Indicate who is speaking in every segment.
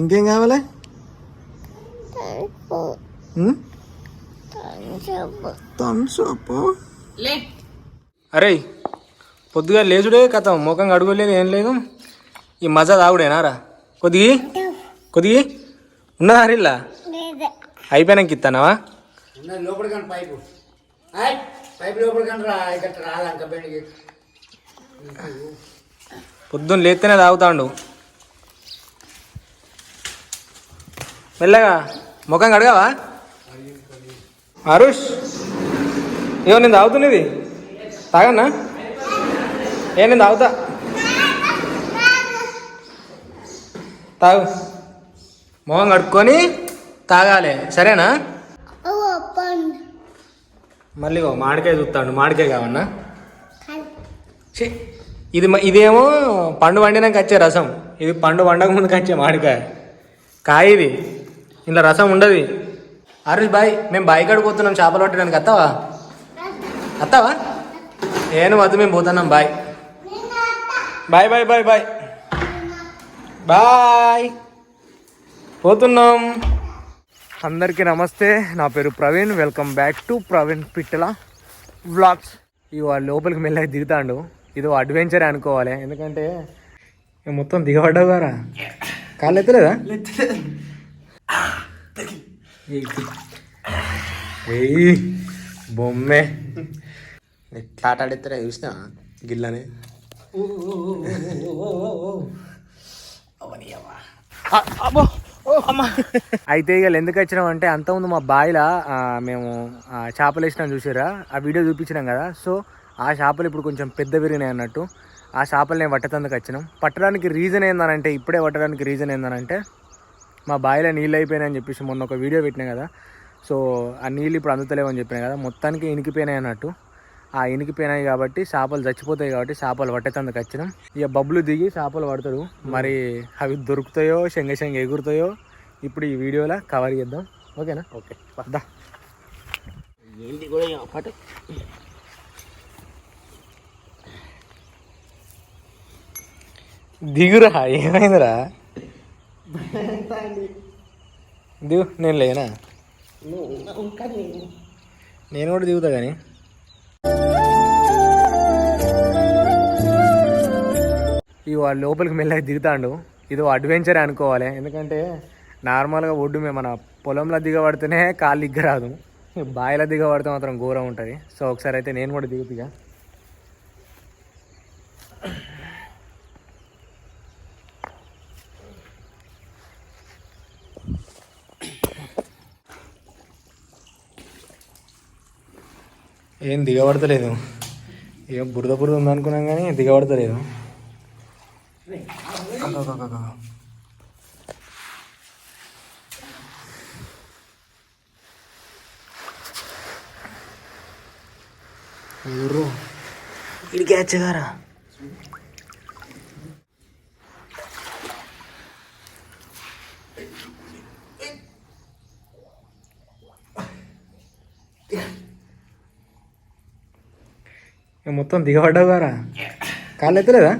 Speaker 1: ఇంకేం కావాలి? అరే పొద్దుగా లేచుడే కథ ముఖం కడుగోలేదు ఏం లేదు. ఈ మజా తాగుడేనారా కొద్దిగి కొద్దిగి. ఉన్నదా హరిల్లా అయిపోయినాక ఇస్తానావా పొద్దున్న లేస్తేనే తాగుతాండు. వెళ్ళగా ముఖం కడగావా? అరుష్ ఏమో నేను తాగుతున్నది తాగన్నా? ఏ నేను తాగుతా. తాగు. మొహం కడుక్కొని తాగాలి. సరేనా? మళ్ళీ ఓ మామిడికాయ చూస్తాడు. మామిడికాయ కావన్నా? ఇది ఇదేమో పండు వండినాక వచ్చే రసం. ఇది పండు వండక ముందుకు వచ్చే మామిడికాయ. కాయ ఇది. ఇందులో రసం ఉండదు. అరుష్ బాయ్ మేము బాయ్ పోతున్నాం చేపలు పట్టడానికి. అత్తావా? అత్తావా? ఏను వద్దు మేము పోతున్నాం bye. Bye bye bye bye. Bye. పోతున్నాం. అందరికీ నమస్తే. నా పేరు Praveen. Welcome back to Praveen Pittala vlogs. ఇవాళ లోపలికి మెల్లగా దిగుతాండు. ఇదో అడ్వెంచర్ అనుకోవాలి. ఎందుకంటే మొత్తం దిగబడ్డావు గారా? కాళ్ళు ఎత్తలేదా. ఏయ్ బొమ్మే. ఎట్లా ఆట ఆడిస్తారా చూసినా గిల్లని. అయితే ఇక ఎందుకు వచ్చినాం అంటే అంతకుముందు మా బాయిలా ఆ, మేము ఆ, చేపలు వేసినాం చూసారా ఆ వీడియో చూపించినాం కదా. సో ఆ చేపలు ఇప్పుడు కొంచెం పెద్ద పెరిగినాయి అన్నట్టు. ఆ చేపలు నేను పట్టేందుకు వచ్చినాం. పట్టడానికి రీజన్ ఏందనంటే ఇప్పుడే పట్టడానికి రీజన్ ఏందనంటే మా బాయిలో నీళ్ళు అయిపోయినాయని చెప్పేసి మొన్న ఒక వీడియో పెట్టినా కదా. సో ఆ నీళ్ళు ఇప్పుడు అందుతలేవని చెప్పినా కదా. మొత్తానికి ఇనికిపోయినాయి అన్నట్టు. ఆ ఇనికిపోయినాయి కాబట్టి చేపలు చచ్చిపోతాయి కాబట్టి చేపలు పట్టేతందుకు వచ్చినాం. ఇక బబ్బులు దిగి చేపలు పడతాడు మరి అవి దొరుకుతాయో శంగ శంగ ఎగురుతాయో ఇప్పుడు ఈ వీడియోలో కవర్ చేద్దాం. ఓకేనా? ఓకే. వద్దా
Speaker 2: ఏంటి కూడా
Speaker 1: దిగురా ఏమైందిరా? దిగు నేను లేనా? నేను కూడా దిగుతా కానీ. ఇవి వాళ్ళ లోపలికి మెల్లగా దిగుతాండు. ఇది అడ్వెంచర్ అనుకోవాలి. ఎందుకంటే నార్మల్గా ఒడ్డు మేము మన పొలంలో దిగబడితేనే కాళ్ళు దిగ్గరాదు బాయిలో దిగబడితే మాత్రం ఘోరం ఉంటుంది. సో ఒకసారి అయితే నేను కూడా దిగుతుగా ఏం దిగబడతలేదు. ఏం బురద బురద ఉందనుకున్నాం కానీ దిగబడతలేదు. అగ, అగ, అగ, అగ. ఇడికి వచ్చగారా మొత్తం దిగబడ్డావు గారా? కాళ్ళు ఎత్తలేదా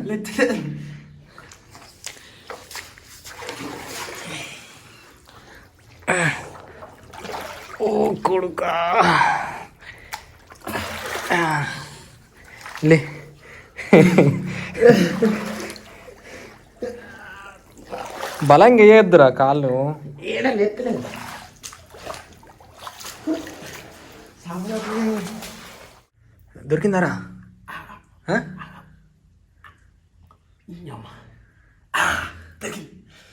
Speaker 1: ఓ కొడుకా. లే. బలంగా వేయద్దురా కాళ్ళు. దొరికిందారా? ఆ?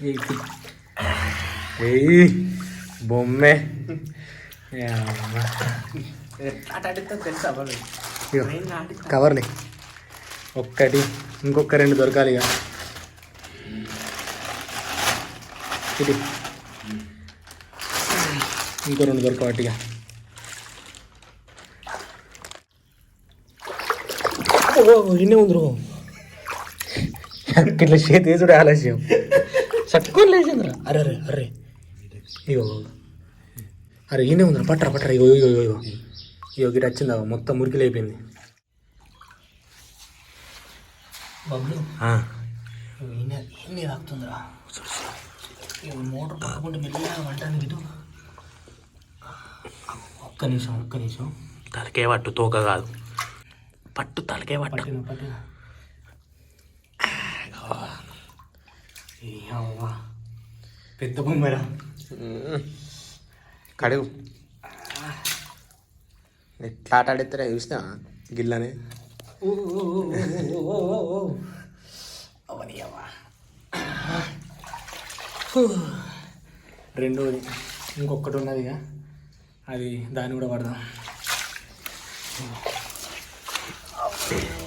Speaker 1: ఏయ్, ఏయ్ బొమ్మే యమ్మ.
Speaker 2: తెలుసా
Speaker 1: ఇగో, కవర్లే ఒక్కటి ఇంకొక రెండు దొరకాలి ఇక ఇది ఇంకో రెండు దొరకబట్టి ఇక ఓ ఇన్నే ఉందిరు. ఇట్లా చేతి వేసుడు ఆలస్యం. చట్టుకొని లేచిందిరా. అరే అరే అరే. ఇగో. అరే ఈయనే ఉందిరా. పట్టరా పట్టరా. ఇగో ఇగో ఇగో ఇగో. గిట వచ్చిందా? మొత్తం మురికిలు అయిపోయింది.
Speaker 2: ఎన్ని తాగుతుందిరా.
Speaker 1: మోటార్ పట్టుకుంటే మెల్లగా వంటాను ఇటు. ఒక్క నిమిషం ఒక్క నిమిషం.
Speaker 3: తలకే పట్టు తోక కాదు. పట్టు తలకే పట్టు.
Speaker 1: పెద్ద బొమ్మరా.
Speaker 3: కడుగు. ఎట్లా ఆట ఆడిస్తారా చూసినా? గిల్లని.
Speaker 1: రెండోది. ఇంకొకటి ఉన్నది ఇక అది దాన్ని కూడా పడదాం.
Speaker 3: ఇగో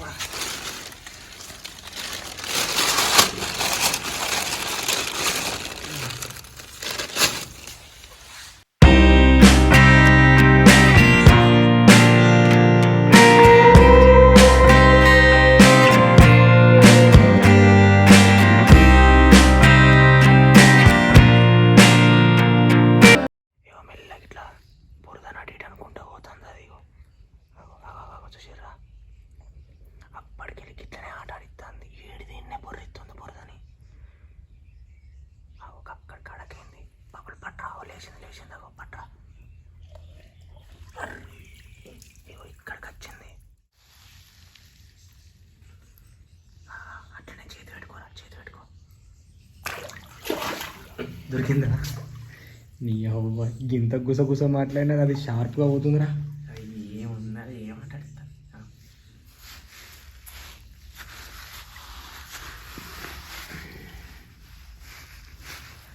Speaker 3: లేచింది లేచింది అగో పట్రా. ఇగో ఇక్కడికి వచ్చింది. అట్లనే చేతి పెట్టుకోరా చేతి పెట్టుకో.
Speaker 1: దొరికిందా? నీ అవ్వ ఇంత గుసగుస మాట్లాడినా అది షార్ప్గా పోతుందిరా
Speaker 3: ఏమున్నది ఏమంటాడు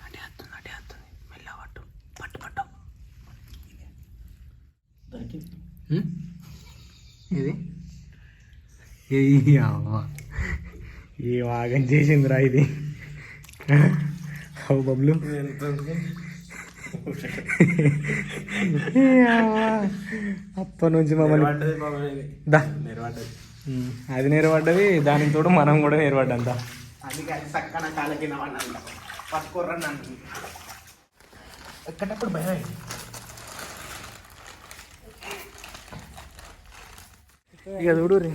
Speaker 3: అటే వస్తుంది అటే వస్తుంది మెల్ల పట్టు పట్టు పట్టు దొరికింది
Speaker 1: హ్మ్? ఇది ఏ వాగం చేసిందిరా ఇది? అవు బబ్లు. అప్పటి నుంచి మమ్మల్ని అది నేర్పడ్డది దానికి తోడు మనం కూడా నేర్పడ్డంతా
Speaker 3: ఎక్కడప్పుడు భయం
Speaker 1: ఇక చూడు రీ.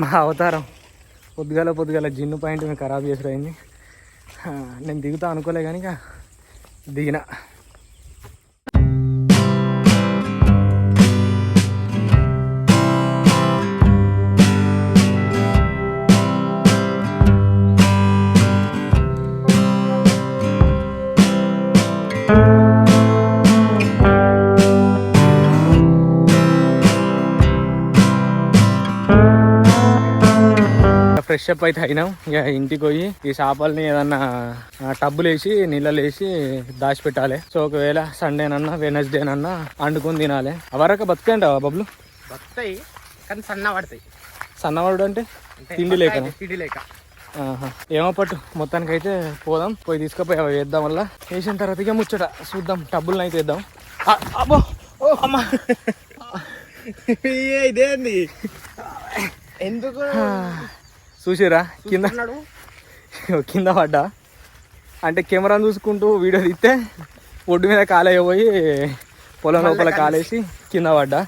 Speaker 1: మా అవతారం. పొద్దుగాల పొద్దుగాల జిన్ను పాయింట్ మేము ఖరాబ్ చేసిపోయింది నేను దిగుతా అనుకోలే కానీ ఇక దిగిన. ఫ్రెష్ అప్ అయితే అయినాం. ఇక ఇంటికి పోయి ఈ చేపల్ని ఏదన్నా టబ్బులు వేసి నీళ్ళలో వేసి దాచిపెట్టాలి. సో ఒకవేళ సండేనన్నా వెనస్డేనన్నా వండుకొని తినాలి. అవరక బతుకంటావా బబ్లు?
Speaker 3: వస్తాయి కానీ సన్న పడతాయి.
Speaker 1: సన్నవాడు అంటే తిండి లేకనా
Speaker 3: తిండి లేక.
Speaker 1: ఏమో పట్టు మొత్తానికి అయితే పోదాం. పోయి తీసుకుపోయి అవి వేద్దాం వల్ల. వేసిన తర్వాత ఇక ముచ్చట చూద్దాం. టబ్బులను అయితే వేద్దాం. అబ్బో! ఓ అమ్మా!
Speaker 3: ఇదేంది? ఎందుకు?
Speaker 1: చూసిరా కింద కింద పడ్డా? అంటే కెమెరాను చూసుకుంటూ వీడియో తీస్తే ఒడ్డు మీద కాలేయ పోయి పొలం లోపల కాలేసి. కింద పడ్డా.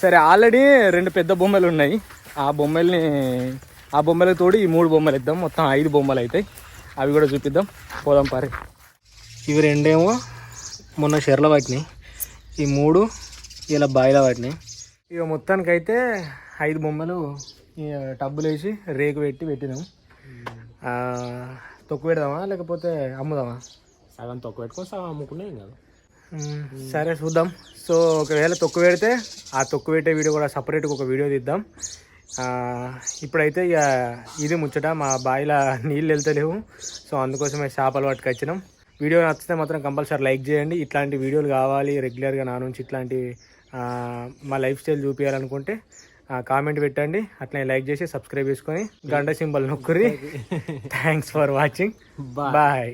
Speaker 1: సరే ఆల్రెడీ రెండు పెద్ద బొమ్మలు ఉన్నాయి. ఆ బొమ్మల్ని ఆ బొమ్మలకు తోడు ఈ మూడు బొమ్మలు ఇద్దాం. మొత్తం ఐదు బొమ్మలు అవుతాయి అవి కూడా చూపిద్దాం. పోదాం పారి. ఇవి రెండేమో మొన్న షెర్ల పట్టినాయి. ఈ మూడు ఇలా బాయిల పట్టినాయి. ఇక మొత్తానికైతే ఐదు బొమ్మలు టబ్బులు వేసి రేకు పెట్టి పెట్టినాం. తొక్కు పెడదామా లేకపోతే అమ్ముదామా?
Speaker 3: సగం తొక్క పెట్టుకొని సగం అమ్ముకునే కదా.
Speaker 1: సరే చూద్దాం. సో ఒకవేళ తొక్కు పెడితే ఆ తొక్కు పెట్టే వీడియో కూడా సపరేట్గా ఒక వీడియో తీద్దాం. ఇప్పుడైతే ఇక ఇది ముచ్చట మా బావిలో నీళ్ళు వెళ్తలేవు. సో అందుకోసమే చేపలు పట్టుకొచ్చినాం. వీడియో నచ్చితే మాత్రం కంపల్సరీ లైక్ చేయండి. ఇట్లాంటి వీడియోలు కావాలి రెగ్యులర్గా నా నుంచి ఇట్లాంటి మా లైఫ్ స్టైల్ చూపించాలనుకుంటే కామెంట్ పెట్టండి. అట్లనే లైక్ చేసి సబ్స్క్రైబ్ చేసుకొని గంట సింబల్ నొక్కురి థ్యాంక్స్ ఫర్ వాచింగ్ బాయ్